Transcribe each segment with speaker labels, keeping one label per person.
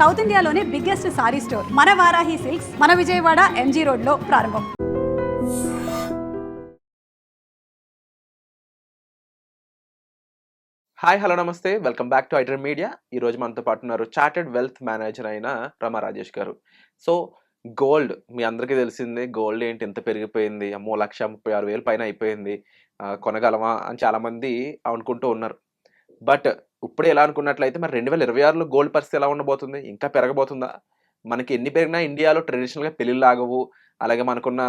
Speaker 1: South ఇండియాలోనే biggest sari store. మన Varahi silks మన విజయవాడ ఎంజీ రోడ్లో ప్రారంభం.
Speaker 2: హాయ్ హలో నమస్తే. వెల్కమ్ బ్యాక్ టు ఐటర్ మీడియా. ఈ రోజు మనతో పాటు ఉన్నారు చార్టెడ్ వెల్త్ మేనేజర్ అయిన రమా రాజేష్ గారు. సో గోల్డ్ మీ అందరికీ తెలిసిందే గోల్డ్ ఏంటి ఎంత పెరిగిపోయింది అమ్మో లక్ష ముప్పై ఆరు వేలు పైన అయిపోయింది కొనగలమా అని చాలామంది అనుకుంటూ ఉన్నారు. బట్ ఇప్పుడు ఎలా అనుకున్నట్లయితే మరి రెండు వేల ఇరవై ఆరులో గోల్డ్ పరిస్థితి ఎలా ఉండబోతుంది? ఇంకా పెరగబోతుందా? మనకి ఎన్ని పెరిగినా ఇండియాలో ట్రెడిషనల్గా పెళ్ళిళ్ళు ఆగవు. అలాగే మనకున్న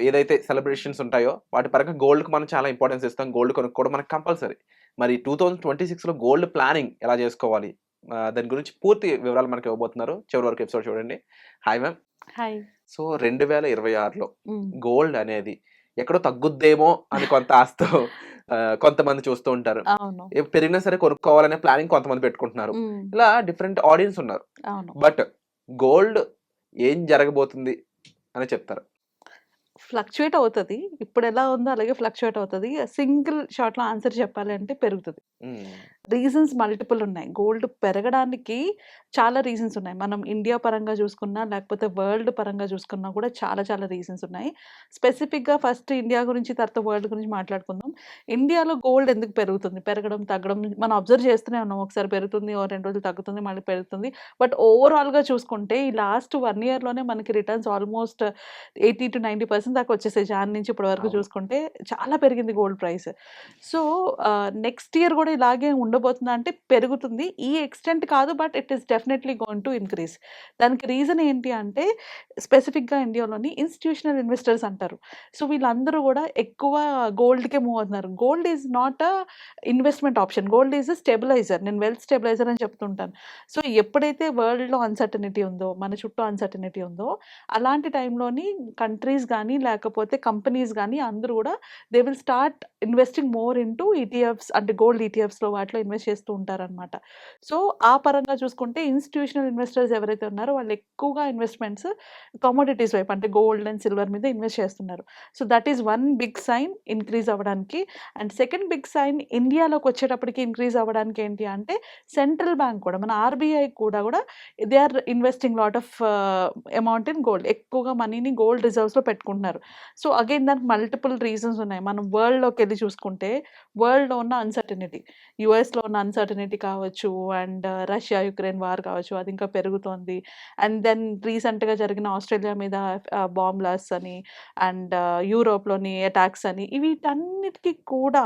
Speaker 2: ఏదైతే సెలబ్రేషన్స్ ఉంటాయో వాటి పరంగా గోల్డ్కి మనం చాలా ఇంపార్టెన్స్ ఇస్తాం. గోల్డ్ కొనుక్కోవడం మనకు కంపల్సరీ. మరి టూ థౌజండ్ ట్వంటీ సిక్స్లో గోల్డ్ ప్లానింగ్ ఎలా చేసుకోవాలి? దాని గురించి పూర్తి వివరాలు మనకి ఇవ్వబోతున్నారు. చివరి వరకు ఎపిసోడ్ చూడండి. Hi ma'am.
Speaker 3: హాయ్.
Speaker 2: సో రెండు వేల ఇరవై ఆరులో గోల్డ్ అనేది ఎక్కడో తగ్గుద్దేమో అని కొంత ఆస్తో కొంతమంది చూస్తూ ఉంటారు. పెరిగినా సరే కొనుక్కోవాలనే ప్లానింగ్ కొంతమంది పెట్టుకుంటున్నారు. ఇలా డిఫరెంట్ ఆడియన్స్ ఉన్నారు. బట్ గోల్డ్ ఏం జరగబోతుంది అని చెప్తారు.
Speaker 3: ఫ్లక్చుయేట్ అవుతుంది. ఇప్పుడు ఎలా ఉందో అలాగే ఫ్లక్చుయేట్ అవుతుంది. సింగిల్ షార్ట్లో ఆన్సర్ చెప్పాలి అంటే పెరుగుతుంది. రీజన్స్ మల్టిపుల్ ఉన్నాయి. గోల్డ్ పెరగడానికి చాలా రీజన్స్ ఉన్నాయి. మనం ఇండియా పరంగా చూసుకున్నా లేకపోతే వరల్డ్ పరంగా చూసుకున్నా కూడా చాలా చాలా రీజన్స్ ఉన్నాయి. స్పెసిఫిక్గా ఫస్ట్ ఇండియా గురించి తర్వాత వరల్డ్ గురించి మాట్లాడుకుందాం. ఇండియాలో గోల్డ్ ఎందుకు పెరుగుతుంది? పెరగడం తగ్గడం మనం అబ్జర్వ్ చేస్తూనే ఉన్నాం. ఒకసారి పెరుగుతుంది ఓ రెండు రోజులు తగ్గుతుంది మళ్ళీ పెరుగుతుంది. బట్ ఓవరాల్గా చూసుకుంటే ఈ లాస్ట్ వన్ ఇయర్లోనే మనకి returns almost eighty to ninety percent దాకా వచ్చేసాయి. జాన్ నుంచి ఇప్పటి వరకు. చూసుకుంటే చాలా పెరిగింది gold price. So next year కూడా ఇలాగే ఉండబోతుందా అంటే పెరుగుతుంది. ఈ ఎక్స్టెంట్ కాదు but it is definitely gonna increase దానికి రీజన్ ఏంటి అంటే స్పెసిఫిక్గా ఇండియాలోని ఇన్స్టిట్యూషనల్ ఇన్వెస్టర్స్ అంటారు. సో వీళ్ళందరూ కూడా ఎక్కువ గోల్డ్కే మూవ్ అవుతున్నారు. Gold is not a investment option. Gold is stabiliser. నేను వెల్త్ స్టెబిలైజర్ అని చెప్తుంటాను. సో ఎప్పుడైతే వరల్డ్లో అన్సర్టనిటీ ఉందో మన చుట్టూ అన్సర్టనిటీ ఉందో అలాంటి టైంలోని కంట్రీస్ కానీ లేకపోతే కంపెనీస్ కానీ అందరూ కూడా they will start investing more into ETFs అంటే గోల్డ్ ఈటీఎఫ్స్లో వాటిలో ఇన్వెస్ట్ చేస్తూ ఉంటారనమాట సో ఆ పరంగా చూసుకుంటే ఇన్స్టిట్యూషనల్ ఇన్వెస్టర్స్ ఎవరైతే ఉన్నారో వాళ్ళు ఎక్కువగా ఇన్వెస్ట్మెంట్స్ కమోడిటీస్ వైపు అంటే గోల్డ్ అండ్ సిల్వర్ మీద ఇన్వెస్ట్ చేస్తున్నారు. So that is one big sign increase అవ్వడానికి. అండ్ సెకండ్ బిగ్ సైన్ ఇండియాలోకి వచ్చేటప్పటికి ఇంక్రీజ్ అవ్వడానికి ఏంటి అంటే సెంట్రల్ బ్యాంక్ కూడా మన ఆర్బీఐ కూడా కూడా they are investing lot of amount in gold. ఎక్కువగా మనీని గోల్డ్ రిజర్వ్స్లో పెట్టుకుంటున్నారు. సో అగైన్ దానికి మల్టిపుల్ రీజన్స్ ఉన్నాయి. మనం వరల్డ్లోకి వెళ్ళి చూసుకుంటే వరల్డ్లో ఉన్న అన్సర్టనిటీ యుఎస్లో ఉన్న అన్సర్టనిటీ కావచ్చు అండ్ రష్యా యుక్రెయిన్ వార్ కావచ్చు అది ఇంకా పెరుగుతోంది. అండ్ దెన్ రీసెంట్గా జరిగిన ఆస్ట్రేలియా మీద uh, బాంబ్ బ్లాస్ట్ అని అండ్ uh, యూరోప్లోని అటాక్స్ అని వీటన్నిటికీ కూడా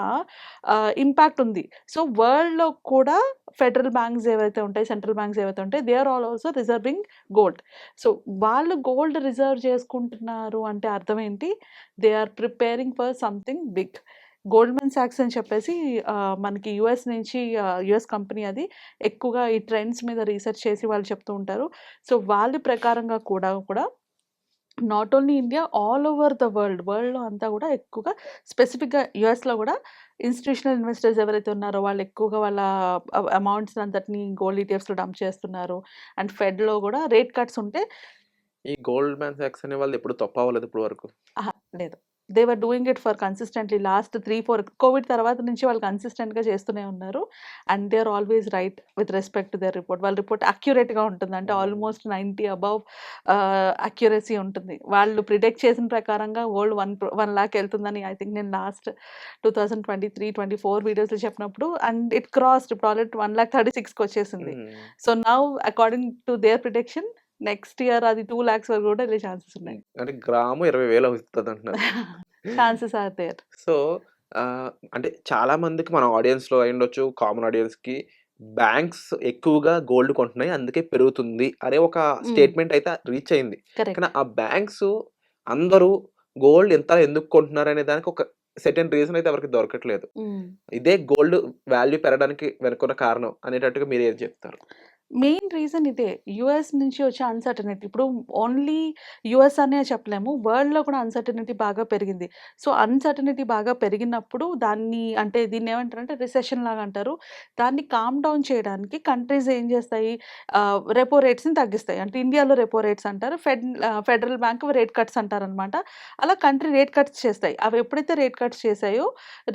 Speaker 3: uh, ఇంపాక్ట్ ఉంది. సో వరల్డ్లో కూడా ఫెడరల్ బ్యాంక్స్ ఏవైతే ఉంటాయి సెంట్రల్ బ్యాంక్స్ ఏవైతే ఉంటాయి they are all also reserving gold so వాళ్ళు గోల్డ్ రిజర్వ్ చేసుకుంటున్నారు అంటే అర్థం ఏంటి? They are preparing for something big Goldman socks అని చెప్పేసి మనకి యుఎస్ నుంచి యుఎస్ కంపెనీ అది ఎక్కువగా ఈ ట్రెండ్స్ మీద రీసెర్చ్ చేసి వాళ్ళు చెప్తూ ఉంటారు. సో వాళ్ళ ప్రకారంగా కూడా కూడా not only India all over the world వరల్డ్లో అంతా కూడా ఎక్కువగా స్పెసిఫిక్గా యుఎస్లో కూడా ఇన్స్టిట్యూషనల్ ఇన్వెస్టర్స్ ఎవరైతే ఉన్నారో వాళ్ళు ఎక్కువగా వాళ్ళ అమౌంట్స్ అంతటిని గోల్డ్ ఈటీఎఫ్స్లో డంప్ చేస్తున్నారు. అండ్ ఫెడ్లో కూడా రేట్ కట్స్ ఉంటే
Speaker 2: ఈ గోల్డ్ మ్యాన్ సాక్స్ అనే వాళ్ళు ఎప్పుడు తప్ప అవ్వలేదు ఇప్పుడు వరకు.
Speaker 3: లేదు. They were doing it for consistently last three four covid తర్వాత నుంచి వాళ్ళు కన్సిస్టెంట్గా చేస్తూనే ఉన్నారు and they are always right with respect to their report వాళ్ళ రిపోర్ట్ అక్యురేట్గా ఉంటుంది అంటే. ఆల్మోస్ట్ నైంటీ అబవ్ అక్యురసీ ఉంటుంది వాళ్ళు ప్రిడిక్ట్ చేసిన ప్రకారంగా వరల్డ్ వన్ వన్ ల్యాక్ వెళ్తుందని ఐ థింక్ నేను last two thousand twenty three twenty four వీడియోస్లో చెప్పినప్పుడు అండ్ ఇట్ క్రాస్డ్ ఇప్పుడు ఆల్రెడీ వన్ ల్యాక్ థర్టీ సిక్స్కి వచ్చేసింది. So now according to their prediction next year అది టూ ల్యాక్స్ వరకు కూడా వెళ్ళే ఛాన్సెస్ ఉన్నాయి.
Speaker 2: అంటే గ్రాము ఇరవై వేలు అవుతుంది అంటున్నారు
Speaker 3: ఛాన్సెస్ ఆర్ దేర్.
Speaker 2: సో అంటే చాలా మందికి మన ఆడియన్స్లో అయి ఉండొచ్చు కామన్ ఆడియన్స్కి బ్యాంక్స్ ఎక్కువగా గోల్డ్ కొంటున్నాయి అందుకే పెరుగుతుంది అనే ఒక స్టేట్మెంట్ అయితే రీచ్ అయింది. కానీ ఆ బ్యాంక్స్ అందరూ గోల్డ్ ఎంత ఎందుకు కొంటున్నారు అనే దానికి ఒక సెకండ్ రీజన్ అయితే ఎవరికి దొరకట్లేదు. ఇదే గోల్డ్ వాల్యూ పెరగడానికి వెనుకున్న కారణం అనేటట్టుగా మీరు ఏం చెప్తారు?
Speaker 3: మెయిన్ రీజన్ ఇదే. యుఎస్ నుంచి వచ్చే అన్సర్టనిటీ. ఇప్పుడు ఓన్లీ యుఎస్ అనే చెప్పలేము. వరల్డ్లో కూడా అన్సర్టనిటీ బాగా పెరిగింది. సో అన్సర్టనిటీ బాగా పెరిగినప్పుడు దాన్ని అంటే దీన్ని ఏమంటారు అంటే రిసెషన్ లాగా అంటారు. దాన్ని కామ్ డౌన్ చేయడానికి కంట్రీస్ ఏం చేస్తాయి? రెపో రేట్స్ని తగ్గిస్తాయి. అంటే ఇండియాలో రెపో రేట్స్ అంటారు. Fed federal bank rate cuts అంటారు అనమాట అలా కంట్రీ రేట్ కట్స్ చేస్తాయి. అవి ఎప్పుడైతే రేట్ కట్స్ చేసాయో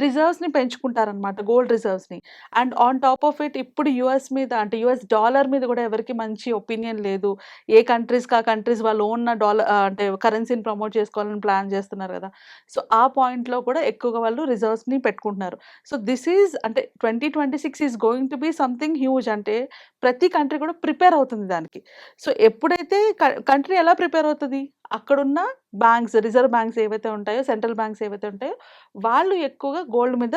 Speaker 3: రిజర్వ్స్ని పెంచుకుంటారనమాట. Gold రిజర్వ్స్ని. And on top of it ఇప్పుడు యుఎస్ మీద అంటే యుఎస్ డాలర్ డాలర్ మీద కూడా ఎవరికి మంచి ఒపీనియన్ లేదు. ఏ కంట్రీస్కి ఆ కంట్రీస్ వాళ్ళు ఓన్ డాలర్ అంటే కరెన్సీని ప్రమోట్ చేసుకోవాలని ప్లాన్ చేస్తున్నారు కదా. సో ఆ పాయింట్లో కూడా ఎక్కువగా వాళ్ళు రిజర్వ్స్ని పెట్టుకుంటున్నారు. సో దిస్ ఈజ్ అంటే twenty twenty six is going to be something huge అంటే ప్రతి కంట్రీ కూడా ప్రిపేర్ అవుతుంది దానికి. సో ఎప్పుడైతే కంట్రీ ఎలా ప్రిపేర్ అవుతుంది? అక్కడున్న బ్యాంక్స్ రిజర్వ్ బ్యాంక్స్ ఏవైతే ఉంటాయో సెంట్రల్ బ్యాంక్స్ ఏవైతే ఉంటాయో వాళ్ళు ఎక్కువగా గోల్డ్ మీద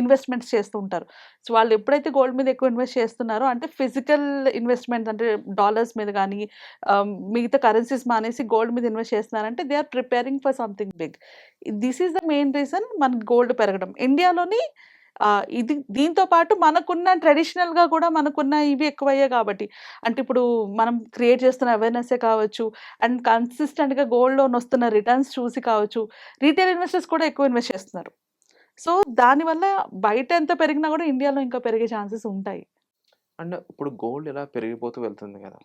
Speaker 3: ఇన్వెస్ట్మెంట్స్ చేస్తూ ఉంటారు. సో వాళ్ళు ఎప్పుడైతే గోల్డ్ మీద ఎక్కువ ఇన్వెస్ట్ చేస్తున్నారో అంటే ఫిజికల్ ఇన్వెస్ట్మెంట్స్ అంటే డాలర్స్ మీద కానీ మిగతా కరెన్సీస్ మానేసి గోల్డ్ మీద ఇన్వెస్ట్ చేస్తున్నారంటే they are preparing for something big. This is the main reason మన గోల్డ్ పెరగడం. ఇండియాలోని ఇది దీంతో పాటు మనకున్న ట్రెడిషనల్గా కూడా మనకున్న ఇవి ఎక్కువయ్యాయి కాబట్టి. అంటే ఇప్పుడు మనం క్రియేట్ చేస్తున్న అవేర్నెస్సే కావచ్చు అండ్ కన్సిస్టెంట్గా గోల్డ్ లోన్ వస్తున్న రిటర్న్స్ చూసి కావచ్చు రీటైల్ ఇన్వెస్టర్స్ కూడా ఎక్కువ ఇన్వెస్ట్ చేస్తున్నారు. సో దానివల్ల బయట ఎంత పెరిగినా కూడా ఇండియాలో ఇంకా పెరిగే ఛాన్సెస్ ఉంటాయి.
Speaker 2: అండ్ ఇప్పుడు గోల్డ్ ఇలా పెరిగిపోతూ వెళ్తుంది కదా!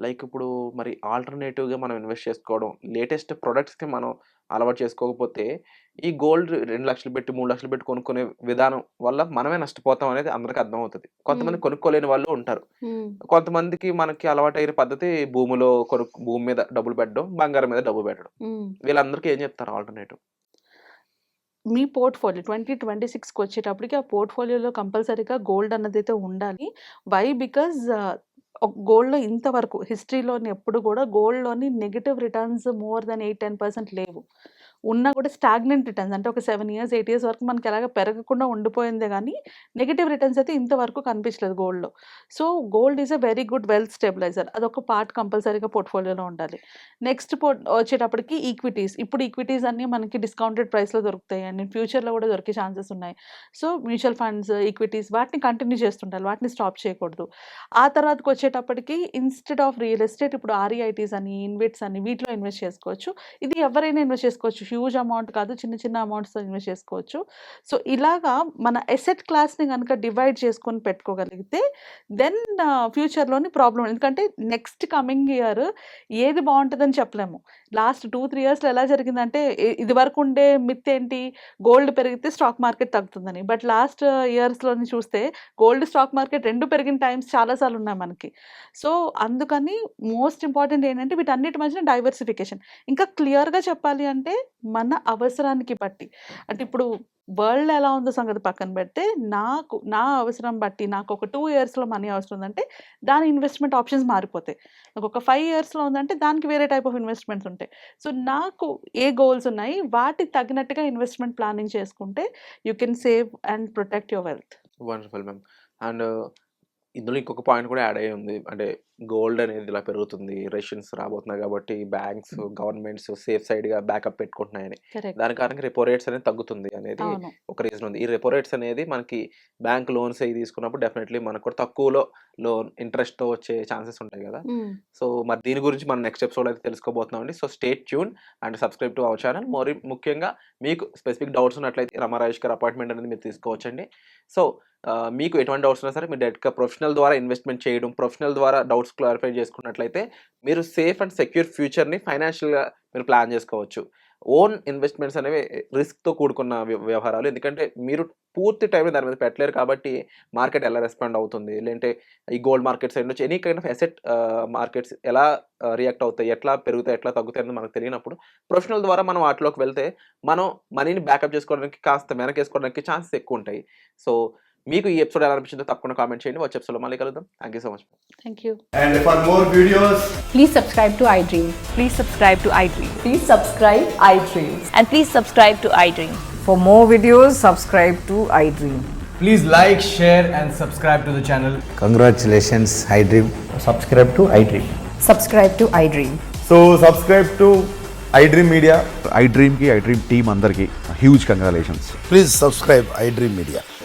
Speaker 2: లైక్ ఇప్పుడు మరి ఆల్టర్నేటివ్గా మనం ఇన్వెస్ట్ చేసుకోవడం లేటెస్ట్ ప్రొడక్ట్స్కి మనం అలవాటు చేసుకోకపోతే ఈ గోల్డ్ రెండు లక్షలు పెట్టి మూడు లక్షలు పెట్టి కొనుక్కునే విధానం వల్ల మనమే నష్టపోతాం అనేది అందరికీ అర్థమవుతుంది. కొంతమంది కొనుక్కోలేని వాళ్ళు ఉంటారు. కొంతమందికి మనకి అలవాటు అయిన పద్ధతి భూమిలో కొను భూమి మీద డబ్బులు పెట్టడం బంగారం మీద డబ్బు పెట్టడం. వీళ్ళందరికీ ఏం చెప్తారు ఆల్టర్నేటివ్?
Speaker 3: మీ పోర్ట్ఫోలియో ట్వంటీ ట్వంటీ సిక్స్కి వచ్చేటప్పటికి ఆ పోర్ట్ఫోలియోలో కంపల్సరీగా గోల్డ్ అన్నది అయితే ఉండాలి. వై? బికాజ్ గోల్డ్లో ఇంతవరకు హిస్టరీలోని ఎప్పుడు కూడా గోల్డ్లోని negative returns more than eight ten percent లేవు. ఉన్నా కూడా స్టాగ్నెంట్ రిటర్న్స్. అంటే ఒక సెవెన్ ఇయర్స్ ఎయిట్ ఇయర్స్ వరకు మనకి ఎలాగ పెరగకుండా ఉండిపోయిందే కానీ నెగిటివ్ రిటర్న్స్ అయితే ఇంతవరకు కనిపించలేదు గోల్డ్లో. So gold is a very good wealth stabiliser. అదొక పార్ట్ కంపల్సరీగా పోర్ట్ఫోలియోలో ఉండాలి. నెక్స్ట్ పోర్ట్ వచ్చేటప్పటికి ఈక్విటీస్. ఇప్పుడు ఈక్విటీస్ అన్నీ మనకి డిస్కౌంటెడ్ ప్రైస్లో దొరుకుతాయి. అండ్ ఫ్యూచర్లో కూడా దొరికే ఛాన్సెస్ ఉన్నాయి. సో మ్యూచువల్ ఫండ్స్ ఈక్విటీస్ వాటిని కంటిన్యూ చేస్తుండాలి వాటిని స్టాప్ చేయకూడదు. ఆ తర్వాతకి వచ్చేటప్పటికి ఇన్స్టెడ్ ఆఫ్ రియల్ ఎస్టేట్ ఇప్పుడు ఆర్ఈఐటీస్ అని ఇన్వెట్స్ అని వీటిలో ఇన్వెస్ట్ చేసుకోవచ్చు. ఇది ఎవరైనా ఇన్వెస్ట్ చేసుకోవచ్చు. హ్యూజ్ అమౌంట్ కాదు చిన్న చిన్న అమౌంట్స్తో ఇన్వెస్ట్ చేసుకోవచ్చు. సో ఇలాగా మన ఎసెట్ క్లాస్ని కనుక డివైడ్ చేసుకొని పెట్టుకోగలిగితే దెన్ ఫ్యూచర్లోని ప్రాబ్లం ఎందుకంటే నెక్స్ట్ కమింగ్ ఇయర్ ఏది బాగుంటుందని చెప్పలేము. లాస్ట్ టూ త్రీ ఇయర్స్లో ఎలా జరిగిందంటే ఇది వరకు ఉండే మిత్ ఏంటి? గోల్డ్ పెరిగితే స్టాక్ మార్కెట్ తగ్గుతుందని. బట్ లాస్ట్ ఇయర్స్లోని చూస్తే గోల్డ్ స్టాక్ మార్కెట్ రెండు పెరిగిన టైమ్స్ చాలాసార్లు ఉన్నాయి మనకి. సో అందుకని మోస్ట్ ఇంపార్టెంట్ ఏంటంటే వీటన్నిటి మధ్యన డైవర్సిఫికేషన్ ఇంకా క్లియర్గా చెప్పాలి అంటే మన అవసరానికి బట్టి. అంటే ఇప్పుడు వరల్డ్ ఎలా ఉందో సంగతి పక్కన పెడితే నాకు నా అవసరం బట్టి నాకు ఒక టూ ఇయర్స్లో మనీ అవసరం ఉందంటే దాని ఇన్వెస్ట్మెంట్ ఆప్షన్స్ మారిపోతాయి. నాకు ఒక ఫైవ్ ఇయర్స్లో ఉందంటే దానికి వేరే టైప్ ఆఫ్ ఇన్వెస్ట్మెంట్స్ ఉంటాయి. సో నాకు ఏ గోల్స్ ఉన్నాయి వాటికి తగినట్టుగా ఇన్వెస్ట్మెంట్ ప్లానింగ్ చేసుకుంటే you can save and protect your wealth.
Speaker 2: Wonderful ma'am. And ఇందులో ఇంకొక పాయింట్ కూడా యాడ్ అయ్యి ఉంది. అంటే గోల్డ్ అనేది ఇలా పెరుగుతుంది రష్యన్స్ రాబోతున్నాయి కాబట్టి బ్యాంక్స్ గవర్నమెంట్స్ సేఫ్ సైడ్గా బ్యాకప్ పెట్టుకుంటున్నాయని. దాని కారణంగా రెపో రేట్స్ అనేది తగ్గుతుంది అనేది ఒక రీజన్ ఉంది. ఈ రెపో రేట్స్ అనేది మనకి బ్యాంక్ లోన్స్ అవి తీసుకున్నప్పుడు డెఫినెట్లీ మనకు కూడా తక్కువలో లోన్ ఇంట్రెస్ట్తో వచ్చే ఛాన్సెస్ ఉంటాయి కదా. సో మరి దీని గురించి మనం నెక్స్ట్ ఎపిసోడ్ అయితే తెలుసుకోబోతున్నాం అండి. So stay tuned and subscribe to our channel. మరి ముఖ్యంగా మీకు స్పెసిఫిక్ డౌట్స్ ఉన్నట్లయితే రమారాజేష్ గారు అపాయింట్మెంట్ అనేది మీరు తీసుకోవచ్చండి. సో మీకు ఎటువంటి డౌట్స్ ఉన్నా సరే మీరు డైరెక్ట్గా ప్రొఫెషనల్ ద్వారా ఇన్వెస్ట్మెంట్ చేయడం ప్రొఫెషనల్ ద్వారా డౌట్స్ క్లారిఫై చేసుకున్నట్లయితే మీరు సేఫ్ అండ్ సెక్యూర్ ఫ్యూచర్ని ఫైనాన్షియల్గా మీరు ప్లాన్ చేసుకోవచ్చు. ఓన్ ఇన్వెస్ట్మెంట్స్ అనేవి రిస్క్తో కూడుకున్న వ్య- వ్యవహారాలు. ఎందుకంటే మీరు పూర్తి టైం దాని మీద పెట్టలేరు కాబట్టి మార్కెట్ ఎలా రెస్పాండ్ అవుతుంది? లేదంటే ఈ గోల్డ్ మార్కెట్స్ ఉండొచ్చు any kind of asset markets ఎలా రియాక్ట్ అవుతాయి? ఎట్లా పెరుగుతాయి? ఎట్లా తగ్గుతాయి? అనేది మనకు తెలియనప్పుడు ప్రొఫెషనల్ ద్వారా మనం వాటిలోకి వెళ్తే మనం మనీని బ్యాకప్ చేసుకోవడానికి కాస్త వెనకేసుకోవడానికి ఛాన్సెస్ ఎక్కువ ఉంటాయి. సో మీకు ఈ ఎపిసోడ్ ఎలా అనిపించిందో తప్పకుండా కామెంట్ చేయండి. వచ్చే ఎపిసోడ్ మళ్ళీ కలుద్దాం. Thank you so much
Speaker 3: thank you
Speaker 4: and for more videos
Speaker 1: please subscribe to
Speaker 5: iDream please subscribe to
Speaker 6: iDream please
Speaker 5: subscribe iDream and please
Speaker 6: subscribe to iDream for more
Speaker 4: videos subscribe to iDream please like share
Speaker 7: and subscribe
Speaker 8: to the channel
Speaker 6: congratulations iDream
Speaker 4: subscribe to iDream subscribe to
Speaker 9: iDream so subscribe to iDream media I డ్రీమ్కి I dream team అందరికి huge congratulations
Speaker 7: please subscribe iDream
Speaker 8: media